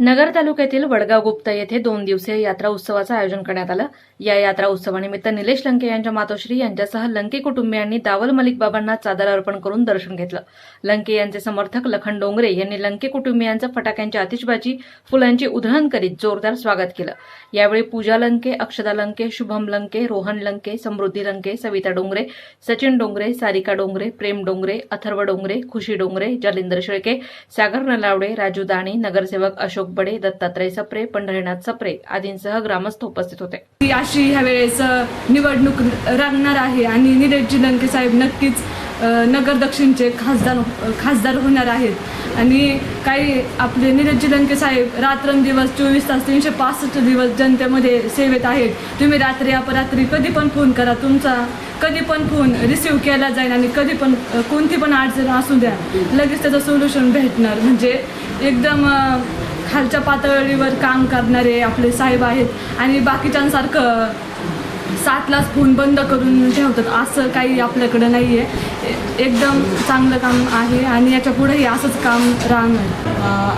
नगर तालुक्यातील वडगाव गुप्ता येथे दोन दिवसीय यात्रा उत्सवाचं आयोजन करण्यात आलं. या यात्रा उत्सवानिमित्त निलेश लंके यांच्या मातोश्री यांच्यासह लंके कुटुंबियांनी दावल मलिक बाबांना चादर अर्पण करून दर्शन घेतलं. लंके यांचे समर्थक लखन डोंगरे यांनी लंके कुटुंबियांचं फटाक्यांची आतिषबाजी फुलांची उधळण करीत जोरदार स्वागत केलं. यावेळी पूजा लंके अक्षदा लंके शुभम लंके रोहन लंके समृद्धी लंके सविता डोंगरे सचिन डोंगरे सारिका डोंगरे प्रेम डोंगरे अथर्व डोंगरे खुशी डोंगरे जलिंदर शेळके सागर नलावडे राजू दाणी नगरसेवक अशोक बडे दत्तात्रय सप्रे पंढरीनाथ सप्रे आदींसह ग्रामस्थ उपस्थित होते. ती अशी ह्या वेळेस निवडणूक रंगणार आहे आणि निलेशजी लंके साहेब नक्कीच नगर दक्षिणचे खासदार खासदार होणार आहेत. आणि काही आपले निलेशजी लंके साहेब रात्रंदिवस चोवीस तास तीनशे पासष्ट दिवस जनतेमध्ये सेवेत आहेत. तुम्ही रात्री अपरात्री कधी पण फोन करा. तुमचा कधी पण फोन रिसीव केला जाईल आणि कधी पण कोणती पण अडचण असू द्या लगेच त्याचं सोल्युशन भेटणार. म्हणजे एकदम खालच्या पातळीवर काम करणारे आपले साहेब आहेत. आणि बाकीच्यांसारखं सातलाच फोन बंद करून ठेवतात. असं काही आपल्याकडं नाही आहे एकदम चांगलं काम आहे आणि याच्या पुढेही असंच काम राहणार.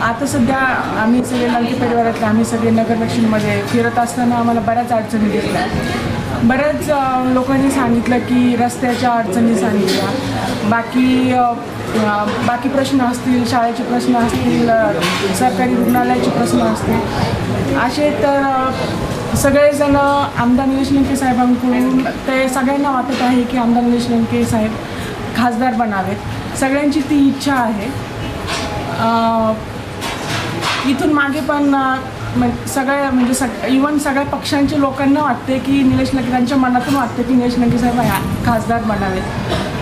आता सध्या आम्ही सगळे लंके परिवारातले आम्ही सगळे नगर दक्षिणमध्ये फिरत असताना आम्हाला बऱ्याच अडचणी दिसल्या. बऱ्याच लोकांनी सांगितलं की रस्त्याच्या अडचणी सांगितल्या. बाकी बाकी प्रश्न असतील शाळेचे प्रश्न असतील सरकारी रुग्णालयाचे प्रश्न असतील. असे तर सगळेजण आमदार निलेश लंके साहेबांकडून ते सगळ्यांना वाटत आहे की आमदार निलेश लंके साहेब खासदार बनावेत. सगळ्यांची ती इच्छा आहे. इथून मागे पण सगळ्या म्हणजे सग इवन सगळ्या पक्षांच्या लोकांना वाटते की निलेश लंके त्यांच्या मनातून वाटते की निलेश लंके साहेब खासदार बनावेत.